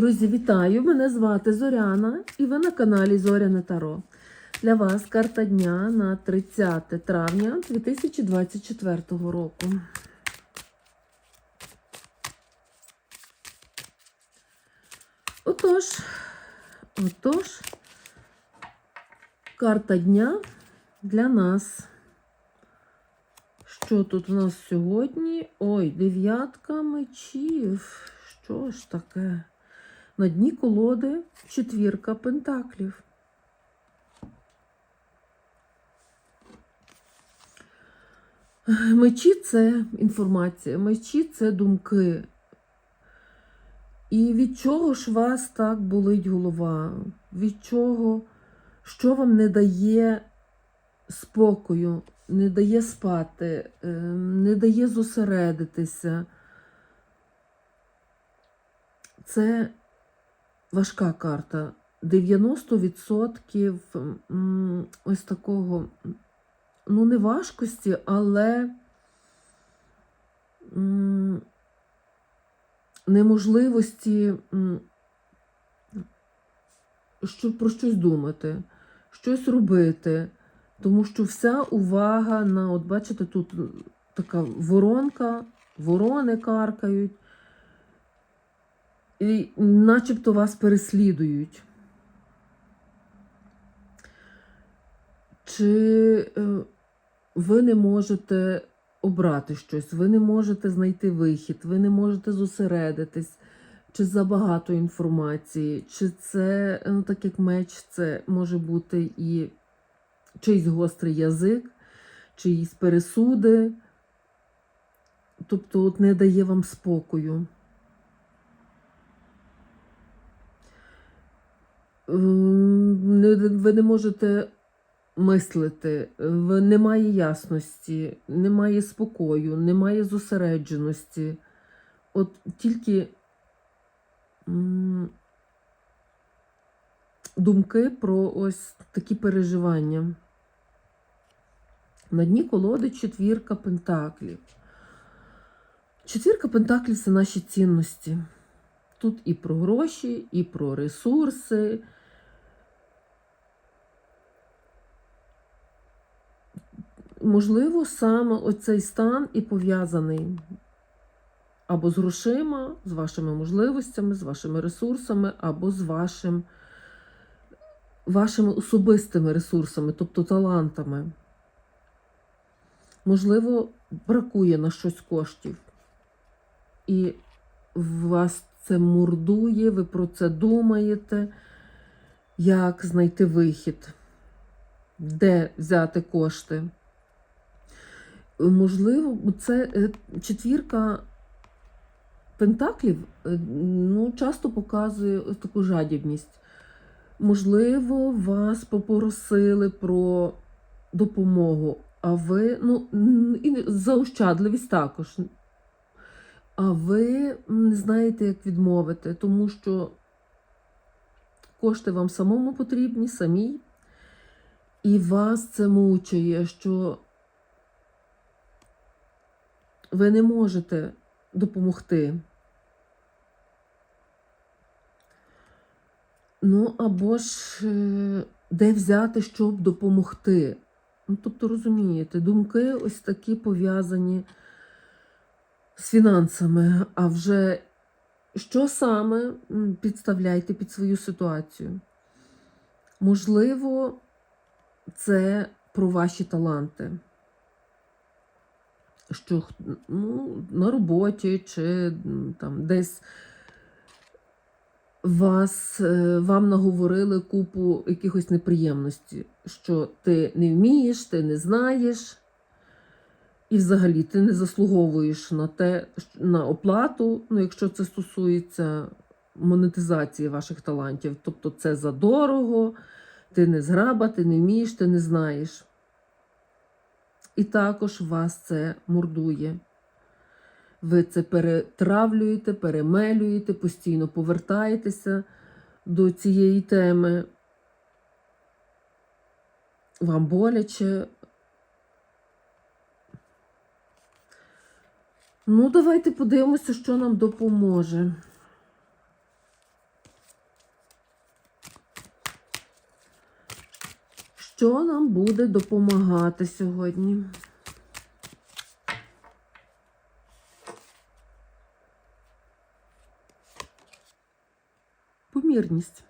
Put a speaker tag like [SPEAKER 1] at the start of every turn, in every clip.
[SPEAKER 1] Друзі, вітаю! Мене звати Зоряна і ви на каналі Зоряне Таро. Для вас карта дня на 30 травня 2024 року. Отож, отож, карта дня для нас. Що тут у нас сьогодні? Ой, дев'ятка мечів. Що ж таке? На дні колоди четвірка пентаклів. Мечі це інформація, мечі це думки. І від чого ж вас так болить голова? Від чого, що вам не дає спокою, не дає спати, е, не дає зосередитися? Це важка карта. 90% ось такого, ну, не важкості, але неможливості що, про щось думати, щось робити. Тому що вся увага на, от бачите, тут така воронка, ворони каркають, і начебто вас переслідують. Чи е, ви не можете обрати щось, ви не можете знайти вихід, ви не можете зосередитись, чи забагато інформації, чи це, ну, так як меч, це може бути і чийсь гострий язик, чиїсь пересуди, тобто от не дає вам спокою. М, не- Ви не можете мислити, немає ясності, немає спокою, немає зосередженості. От тільки думки про ось такі переживання. На дні колоди четвірка пентаклів. Четвірка пентаклів це наші цінності. Тут і про гроші, і про ресурси. Можливо, саме оцей стан і пов'язаний або з грошима, з вашими можливостями, з вашими ресурсами, або з вашим, вашими особистими ресурсами, тобто талантами. Можливо, бракує на щось коштів. І вас це мурдує, ви про це думаєте, як знайти вихід, де взяти кошти. Можливо, це е, четвірка пентаклів е, ну, часто показує таку жадібність. Можливо, вас попросили про допомогу, а ви, ну, і заощадливість також. А ви не знаєте, як відмовити, тому що кошти вам самому потрібні, самій, і вас це мучає, що ви не можете допомогти. Ну, або ж е, де взяти, щоб допомогти. Ну, тобто, розумієте, думки ось такі пов'язані з фінансами. А вже що саме підставляйте під свою ситуацію? Можливо, це про ваші таланти. Що ну, на роботі чи там десь вас, е, вам наговорили купу якихось неприємностей, що ти не вмієш, ти не знаєш, і взагалі ти не заслуговуєш на те, на оплату, ну, якщо це стосується монетизації ваших талантів. Тобто це задорого, ти не зграба, ти не вмієш, ти не знаєш. І також вас це мордує. Ви це перетравлюєте, перемелюєте, постійно повертаєтеся до цієї теми. Вам боляче. Ну, давайте подивимося, що нам допоможе. Буде допомагати сьогодні? Помірність.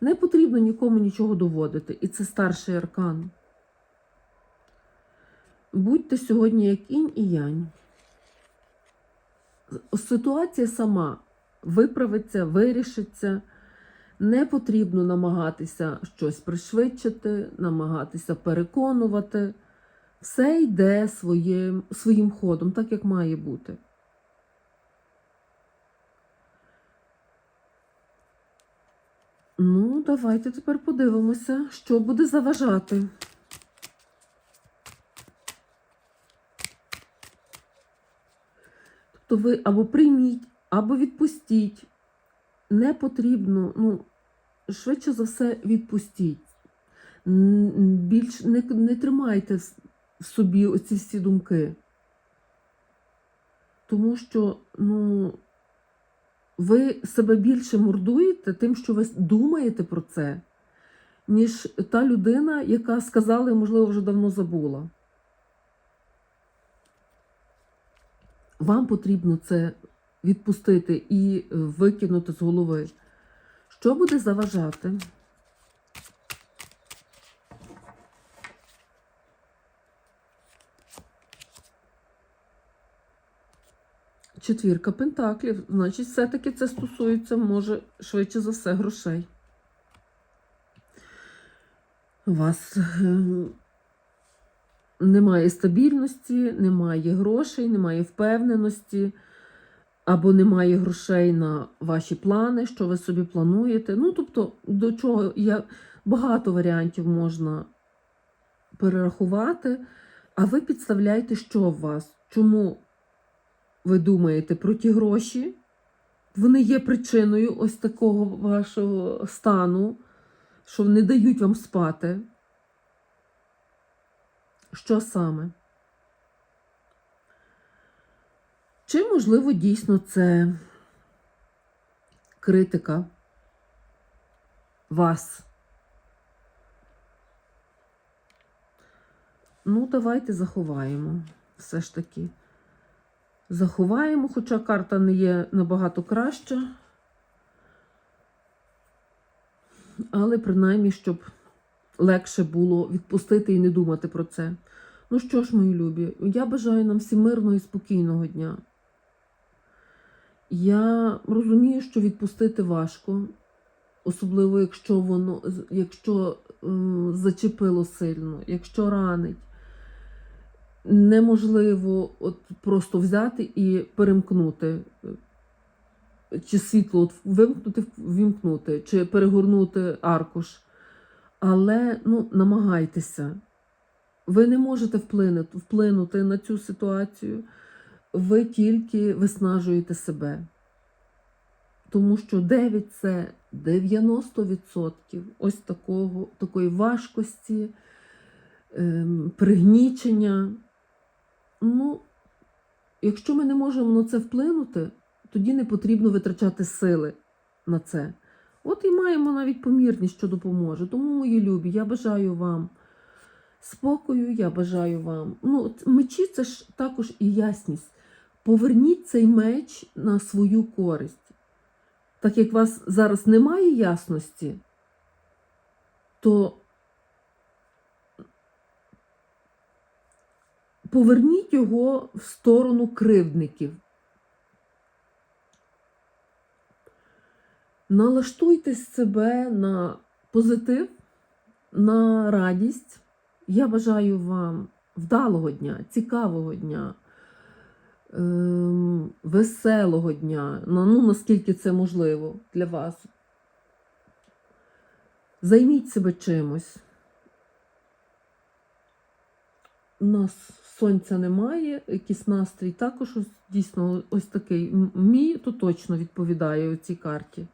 [SPEAKER 1] Не потрібно нікому нічого доводити, і це старший аркан. Будьте сьогодні як інь і янь. Ситуація сама виправиться, вирішиться. Не потрібно намагатися щось пришвидшити, намагатися переконувати. Все йде своїм, своїм ходом, так як має бути. Ну, давайте тепер подивимося, що буде заважати. Тобто ви або прийміть, або відпустіть. Не потрібно, ну, швидше за все, відпустіть. Більш не, не тримайте в собі оці всі думки. Тому що, ну, ви себе більше мордуєте тим, що ви думаєте про це, ніж та людина, яка сказала і, можливо, вже давно забула. Вам потрібно це відпустити і е, викинути з голови. Що буде заважати? Четвірка пентаклів. Значить, все-таки це стосується, може, швидше за все, грошей. У вас е, немає стабільності, немає грошей, немає впевненості, або немає грошей на ваші плани, що ви собі плануєте. Ну, тобто, до чого я багато варіантів можна перерахувати, а ви підставляєте, що в вас, чому ви думаєте про ті гроші. Вони є причиною ось такого вашого стану, що не дають вам спати. Що саме? Чи, можливо, дійсно це критика вас? Ну, давайте заховаємо все ж таки. Заховаємо, хоча карта не є набагато краща. Але принаймні, щоб легше було відпустити і не думати про це. Ну що ж, мої любі, я бажаю нам всім мирного і спокійного дня. Я розумію, що відпустити важко, особливо якщо воно якщо е, зачепило сильно, якщо ранить. Неможливо от просто взяти і перемкнути, чи світло от вимкнути, вімкнути, чи перегорнути аркуш. Але ну, намагайтеся. Ви не можете вплинути, вплинути на цю ситуацію, ви тільки виснажуєте себе. Тому що 9 це 90% ось такого, такої важкості, ем, пригнічення. Ну, якщо ми не можемо на це вплинути, тоді не потрібно витрачати сили на це. От і маємо навіть помірність, що допоможе. Тому, мої любі, я бажаю вам спокою, я бажаю вам. Ну, мечі це ж також і ясність. Поверніть цей меч на свою користь. Так як у вас зараз немає ясності, то поверніть його в сторону кривдників. Налаштуйте себе на позитив, на радість. Я бажаю вам вдалого дня, цікавого дня, веселого дня, ну, наскільки це можливо для вас. Займіть себе чимось. У нас сонця немає, якийсь настрій також ось, дійсно ось такий. Мій то точно відповідає цій карті.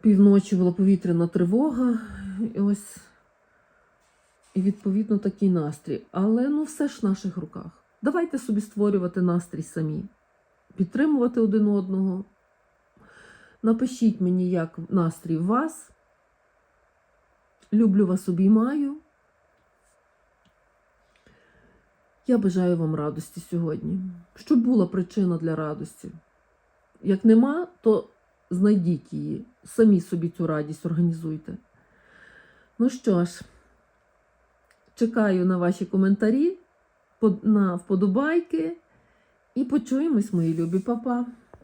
[SPEAKER 1] Півночі була повітряна тривога. І ось і відповідно такий настрій. Але ну все ж в наших руках. Давайте собі створювати настрій самі, підтримувати один одного. Напишіть мені, як настрій у вас. Люблю вас, обіймаю. Я бажаю вам радості сьогодні, щоб була причина для радості. Як нема, то знайдіть її, самі собі цю радість організуйте. Ну що ж, чекаю на ваші коментарі, на вподобайки і почуємось, мої любі папа.